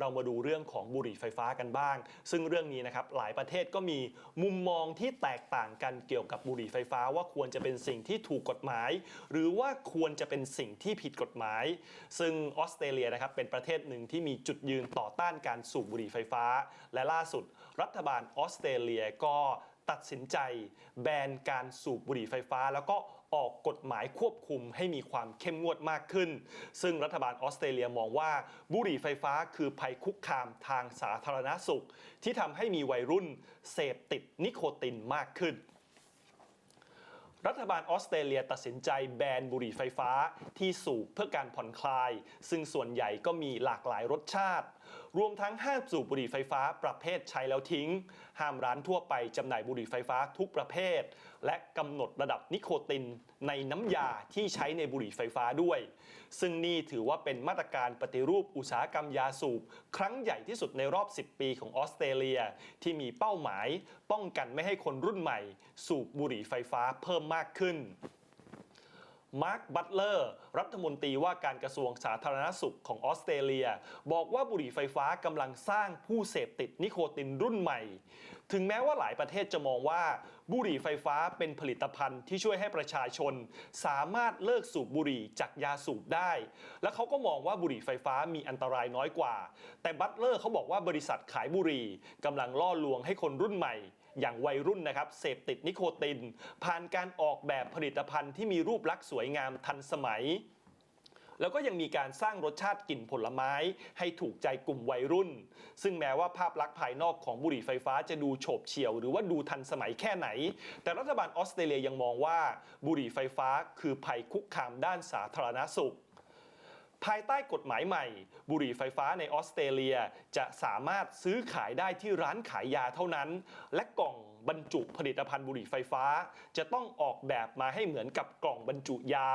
เรามาดูเรื่องของบุหรี่ไฟฟ้ากันบ้าง ซึ่งเรื่องนี้นะครับหลายประเทศก็มีมุมมองที่แตกต่างกันเกี่ยวกับบุหรี่ไฟฟ้าว่าควรจะเป็นสิ่งที่ถูกกฎหมาย หรือว่าควรจะเป็นสิ่งที่ผิดกฎหมาย ซึ่งออสเตรเลียนะครับเป็นประเทศหนึ่งที่มีจุดยืนต่อต้านการสูบบุหรี่ไฟฟ้า และล่าสุด รัฐบาลออสเตรเลียก็ตัดสินใจแบนการสูบบุหรี่ไฟฟ้า แล้วก็ ออกกฎหมายควบคุมให้มีความเข้มงวดมากขึ้น ซึ่งรัฐบาลออสเตรเลียมองว่าบุหรี่ไฟฟ้าคือภัยคุกคามทางสาธารณสุข ที่ทำให้มีวัยรุ่นเสพติดนิโคตินมากขึ้นรัฐบาลออสเตรเลียตัดสินใจแบนบุหรี่ไฟฟ้าที่สูบเพื่อการผ่อนคลาย ซึ่งส่วนใหญ่ก็มีหลากหลายรสชาติ รวมทั้งห้ามสูบบุหรี่ไฟฟ้าประเภทใช้แล้วทิ้ง ห้ามร้านทั่วไปจำหน่ายบุหรี่ไฟฟ้าทุกประเภท และกำหนดระดับนิโคตินในน้ำยาที่ใช้ในบุหรี่ไฟฟ้าด้วย ซึ่งนี่ถือว่าเป็นมาตรการปฏิรูปอุตสาหกรรมยาสูบ ครั้งใหญ่ที่สุดในรอบ 10 ปีของออสเตรเลีย ที่มีเป้าหมาย ป้องกันไม่ให้คนรุ่นใหม่ สูบบุหรี่ไฟฟ้าเพิ่มมากขึ้น มาร์คบัตเลอร์รัฐมนตรีว่าการกระทรวงสาธารณสุขของออสเตรเลีย บอกว่าบุหรี่ไฟฟ้ากำลังสร้างผู้เสพติดนิโคตินรุ่นใหม่ ถึงแม้ว่าหลายประเทศจะมองว่า บุหรี่ไฟฟ้าเป็นผลิตภัณฑ์ที่ช่วยให้ประชาชน สามารถเลิกสูบบุหรี่จากยาสูบได้ และเขาก็มองว่าบุหรี่ไฟฟ้ามีอันตรายน้อยกว่า แต่บัตเลอร์เขาบอกว่าบริษัทขายบุหรี่กำลังล่อลวงให้คนรุ่นใหม่ อย่างวัยรุ่นนะครับเสพติดนิโคติน ผ่านการออกแบบผลิตภัณฑ์ที่มีรูปลักษณ์สวยงามทันสมัยแล้วก็ยังมีการสร้างรสชาติกลิ่นผลไม้ ให้ถูกใจกลุ่มวัยรุ่น ซึ่งแม้ว่าภาพลักษณ์ภายนอกของบุหรี่ไฟฟ้าจะดูโฉบเฉี่ยว หรือว่าดูทันสมัยแค่ไหน แต่รัฐบาลออสเตรเลียยังมองว่าบุหรี่ไฟฟ้าคือภัยคุกคามด้านสาธารณสุข ภายใต้กฎหมายใหม่ บุหรี่ไฟฟ้าในออสเตรเลียจะสามารถซื้อขายได้ที่ร้านขายยาเท่านั้น และกล่องบรรจุผลิตภัณฑ์บุหรี่ไฟฟ้า จะต้องออกแบบมาให้เหมือนกับกล่องบรรจุยา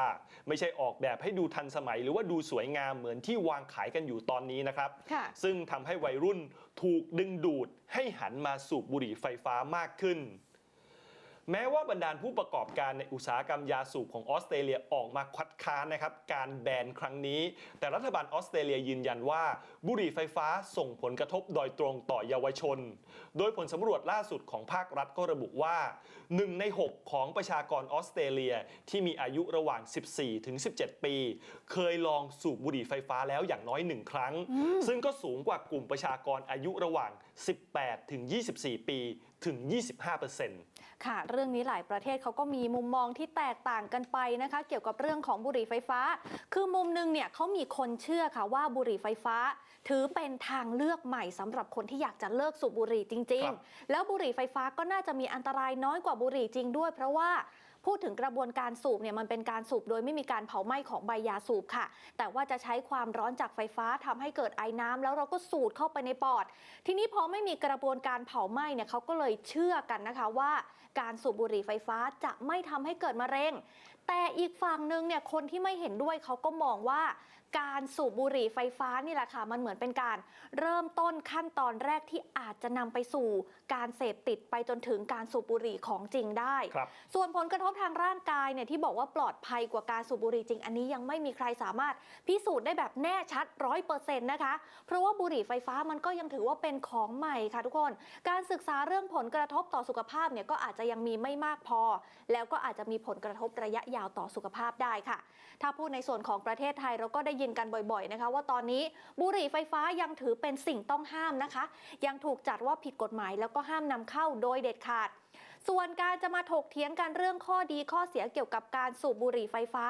ไม่ใช่ออกแบบให้ดูทันสมัย หรือว่าดูสวยงามเหมือนที่วางขายกันอยู่ตอนนี้นะครับค่ะซึ่งทำให้วัยรุ่นถูกดึงดูดให้หันมาสูบบุหรี่ไฟฟ้ามากขึ้น แม้ว่าบรรดาผู้ประกอบการในอุตสาหกรรมยาสูบของออสเตรเลียออกมาคัดค้านนะครับการแบนครั้งนี้ แต่รัฐบาลออสเตรเลียยืนยันว่า บุหรี่ไฟฟ้าส่งผลกระทบโดยตรงต่อเยาวชน โดยผลสำรวจล่าสุดของภาครัฐก็ระบุว่า 1 ใน 6 ของประชากรออสเตรเลียที่มีอายุระหว่าง 14 ถึง 17 ปี เคยลองสูบบุหรี่ไฟฟ้าแล้วอย่างน้อย1ครั้ง ซึ่งก็สูงกว่ากลุ่มประชากรอายุระหว่าง 18 ถึง 24 ปี ถึง 25%ค่ะ เรื่องนี้หลายประเทศเขาก็มีมุมมองที่แตกต่างกันไปนะคะ เกี่ยวกับเรื่องของบุหรี่ไฟฟ้า คือมุมหนึงเนี่ยเขามีคนเชื่อค่ะว่าบุหรี่ไฟฟ้า ถือเป็นทางเลือกใหม่สำหรับคนที่อยากจะเลิกสูบบุหรี่จริงครับๆแล้วบุหรี่ไฟฟ้าก็น่าจะมีอันตรายน้อยกว่าบุหรี่จริงด้วย เพราะว่าพูดถึงกระบวนการสูบเนี่ยมันเป็นการสูบโดยไม่มีการเผาไหม้ของใบยาสูบค่ะ แต่ว่าจะใช้ความร้อนจากไฟฟ้าทำให้เกิดไอน้ำแล้วเราก็สูดเข้าไปในปอด ทีนี้พอไม่มีกระบวนการเผาไหม้เนี่ยเขาก็เลยเชื่อกันนะคะว่าการสูบบุหรี่ไฟฟ้าจะไม่ทำให้เกิดมะเร็ง แต่อีกฝั่งหนึ่งเนี่ยคนที่ไม่เห็นด้วยเขาก็มองว่าการสูบบุหรี่ไฟฟ้านี่แหละค่ะ มันเหมือนเป็นการเริ่มต้นขั้นตอนแรกที่อาจจะนำไปสู่ การเสพติดไปจนถึงการสูบบุหรี่ของจริงได้ครับส่วนผลกระทบทางร่างกายเนี่ยที่บอกว่าปลอดภัยกว่าการสูบบุหรี่จริง อันนี้ยังไม่มีใครสามารถพิสูจน์ได้แบบแน่ชัดร้อยเปอร์เซ็นต์นะคะ เพราะว่าบุหรี่ไฟฟ้ามันก็ยังถือว่าเป็นของใหม่ค่ะทุกคน การศึกษาเรื่องผลกระทบต่อสุขภาพเนี่ยก็อาจจะยังมีไม่มากพอ แล้วก็อาจจะมีผลกระทบระยะยาวต่อสุขภาพได้ค่ะ ถ้าพูดในส่วนของประเทศไทยเราก็ได้ยินกันบ่อยๆนะคะ ว่าตอนนี้บุหรี่ไฟฟ้ายังถือเป็นสิ่งต้องห้ามนะคะ ยังถูกจัดว่าผิดกฎหมายแล้วก็ห้ามนำเข้าโดยเด็ดขาด ส่วนการจะมาถกเถียงกันเรื่องข้อดีข้อเสียเกี่ยวกับการสูบบุหรี่ไฟฟ้า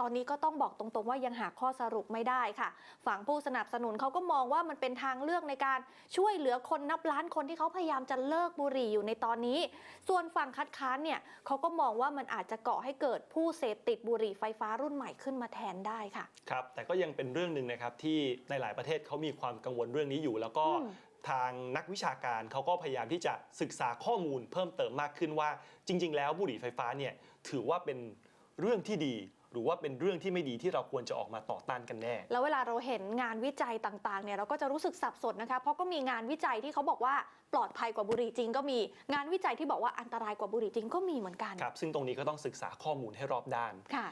ตอนนี้ก็ต้องบอกตรงๆว่ายังหาข้อสรุปไม่ได้ค่ะ ฝั่งผู้สนับสนุนเขาก็มองว่ามันเป็นทางเลือกในการช่วยเหลือคนนับล้านคนที่เขาพยายามจะเลิกบุหรี่อยู่ในตอนนี้ ส่วนฝั่งคัดค้านเนี่ยเขาก็มองว่ามันอาจจะก่อให้เกิดผู้เสพติดบุหรี่ไฟฟ้ารุ่นใหม่ขึ้นมาแทนได้ค่ะ ครับ แต่ก็ยังเป็นเรื่องหนึ่งนะครับที่ในหลายประเทศเขามีความกังวลเรื่องนี้อยู่ แล้วก็อืม ทางนักวิชาการเขาก็พยายามที่จะศึกษาข้อมูลเพิ่มเติมมากขึ้นว่า จริง ๆ แล้วบุหรี่ไฟฟ้าเนี่ยถือว่าเป็นเรื่องที่ดี หรือว่าเป็นเรื่องที่ไม่ดีที่เราควรจะออกมาต่อต้านกันแน่ แล้วเวลาเราเห็นงานวิจัยต่างๆเนี่ยเราก็จะรู้สึกสับสนนะคะเพราะก็มีงานวิจัยที่เขาบอกว่าปลอดภัยกว่าบุหรี่จริง ก็มีงานวิจัยที่บอกว่าอันตรายกว่าบุหรี่จริงก็มีเหมือนกันครับซึ่งตรงนี้ก็ต้องศึกษาข้อมูลให้รอบด้านค่ะ